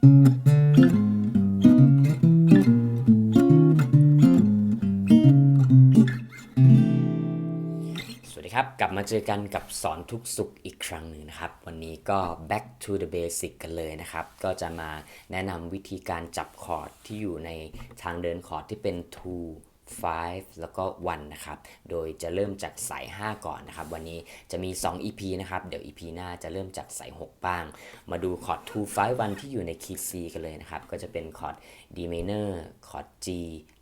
สวัสดีครับกลับมาเจอกันกับสอนทุกสุขอีกครั้งหนึ่งนะครับ วันนี้ก็ back to the basic กันเลยนะครับ ก็จะมาแนะนำวิธีการจับคอร์ดที่อยู่ในทางเดินคอร์ดที่เป็น two 5 แล้วก็ 1 นะครับ โดยจะเริ่มจากสาย 5 ก่อนนะครับ วันนี้จะมี 2 EP นะครับ เดี๋ยว EP หน้าจะเริ่มจากสาย 6 บ้าง มาดูคอร์ด2 5 1 ที่อยู่ในคีย์ C กันเลยนะครับ ก็จะเป็นคอร์ด D minor คอร์ด G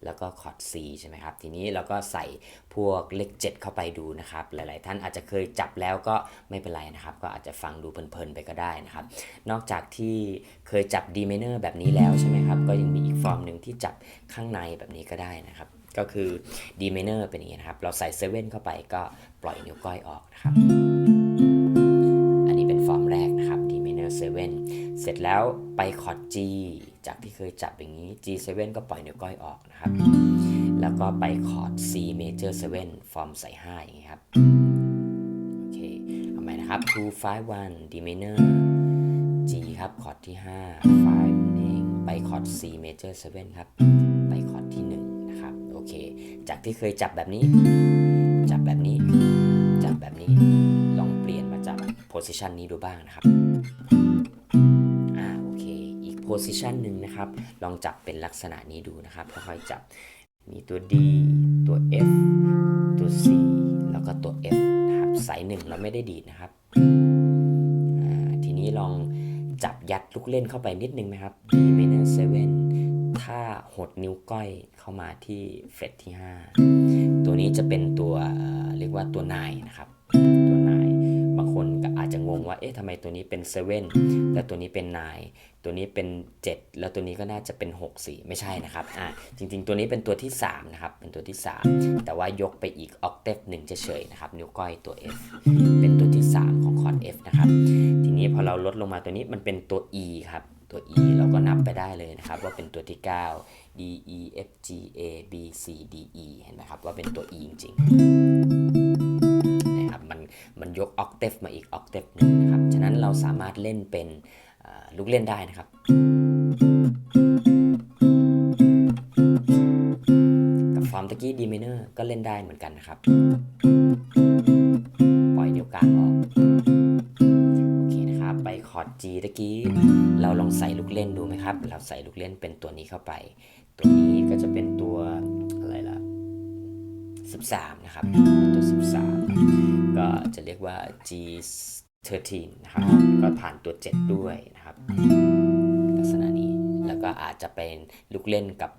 แล้วก็คอร์ด C ใช่ไหมครับ ทีนี้เราก็ใส่พวกเลข 7 เข้าไปดูนะครับ หลาย ๆ ท่านอาจจะเคยจับแล้วก็ไม่เป็นไรนะครับ ก็อาจจะฟังดูเพลิน ๆ ไปก็ได้นะครับ นอกจากที่เคยจับ D minor แบบนี้แล้วใช่ไหมครับ ก็ยังมีอีกฟอร์มหนึ่งที่จับข้างในแบบนี้ก็ได้นะครับ ก็คือ D minor เป็นอย่างนี้นะครับ เราใส่7เข้าไปก็ปล่อยนิ้วก้อยออกนะครับ อันนี้เป็นฟอร์มแรกนะครับ D minor 7 เสร็จแล้วไปคอร์ด G จากที่เคยจับอย่างนี้ G7 ก็ปล่อยนิ้วก้อยออกนะครับ แล้วก็ไปคอร์ด C major 7 ฟอร์มใส่ 5 อย่างนี้ครับ โอเค เอาใหม่นะครับ2 5 1 D minor G ครับ คอร์ดที่ 5 5นั่นเอง ไปคอร์ด C major 7 ครับ ไปคอร์ดที่ จากที่เคยจับแบบนี้ จับแบบนี้ จับแบบนี้ ลองเปลี่ยนมาจับ position นี้ดูบ้างนะครับอ่าโอเค อีก position หนึ่งนะครับ ลองจับเป็นลักษณะนี้ดูนะครับ ค่อยๆจับ มีตัว D ตัว F ตัว C แล้วก็ตัว F นะครับ สายหนึ่งเราไม่ได้ดีดนะครับ ทีนี้ลองจับยัดลูกเล่นเข้าไปนิดนึงไหมครับ ถ้าหดนิ้วก้อยเข้ามาที่เฟรตที่ 5 ตัวนี้จะเป็นตัวเรียกว่าตัวนายนะครับตัวนายบางคนก็อาจจะงงว่าเอ๊ะทำไมตัวนี้เป็น7แล้วตัวนี้เป็น9ตัวนี้เป็น 7 แล้วตัวนี้ก็น่าจะเป็น6 4ไม่ใช่นะครับอ่าจริงๆ ตัวนี้เป็นตัวที่3นะครับเป็นตัวที่ 3 แต่ว่ายกไปอีกออกเทฟหนึ่งเฉยๆนะครับนิ้วก้อยตัว F เป็นตัวที่ 3 ของคอร์ด F นะครับทีนี้พอเราลดลงมาตัวนี้มันเป็นตัว E ครับ ตัว E เราก็นับไปได้เลยนะครับ ว่าเป็นตัวที่ 9 D E F G A B C D E เห็นไหมครับว่าเป็นตัว E จริงๆนะครับมันมันยกออกเทฟมาอีกออกเทฟหนึ่งนะครับ ฉะนั้นเราสามารถเล่นเป็นลูกเล่นได้นะครับกับฟอร์มตะกี้ D minor ก็เล่นได้เหมือนกันนะครับ ปล่อยนิ้วกลางออก อร์ด G ตะกี้ เราลองใส่ลูกเล่นดูไหมครับ เราใส่ลูกเล่นเป็นตัวนี้เข้าไป ตัวนี้ก็จะเป็นตัวอะไรล่ะ 13 นะครับ ตัว 13 ก็จะเรียกว่า G 13นะครับ ก็ผ่านตัว 7 ด้วยนะครับ ลักษณะนี้ แล้วก็อาจจะเป็นลูกเล่นกับ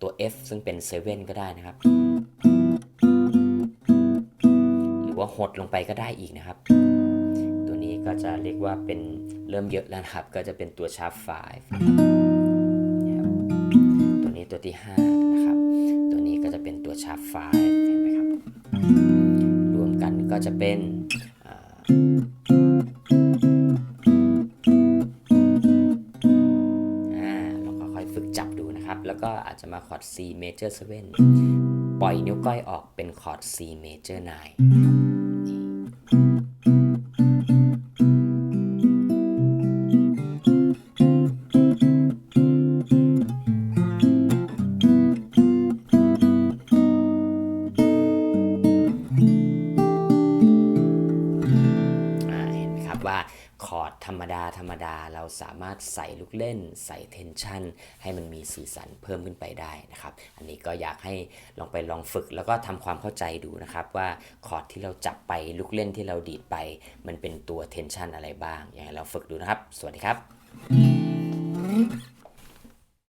ตัว F ซึ่งเป็น 7 ก็ได้นะครับ หรือว่าหดลงไปก็ได้อีกนะครับ ก็จะเรียกว่าเป็นเริ่มเยอะแล้วนะครับ ก็จะเป็นตัว sharp 5ตัวนี้ตัวที่5นะครับ ตัวนี้ก็จะเป็นตัว sharp 5เห็นไหมครับ รวมกันก็จะเป็นอ่ออ่าลองค่อยฝึกจับดูนะครับแล้วก็อาจจะมาคอร์ด C major 7 ปล่อยนิ้วก้อยออกเป็นคอร์ด C major 9 อร์ดธรรมดาธรรมดา เราสามารถใส่ลูกเล่น ใส่เทนชันให้มันมีสีสันเพิ่มขึ้นไปได้นะครับ อันนี้ก็อยากให้ลองไปลองฝึกแล้วก็ทำความเข้าใจดูนะครับ ว่าคอร์ดที่เราจับไปลูกเล่นที่เราดีดไป มันเป็นตัวเทนชันอะไรบ้างอย่างไรเราฝึกดูนะครับ สวัสดีครับ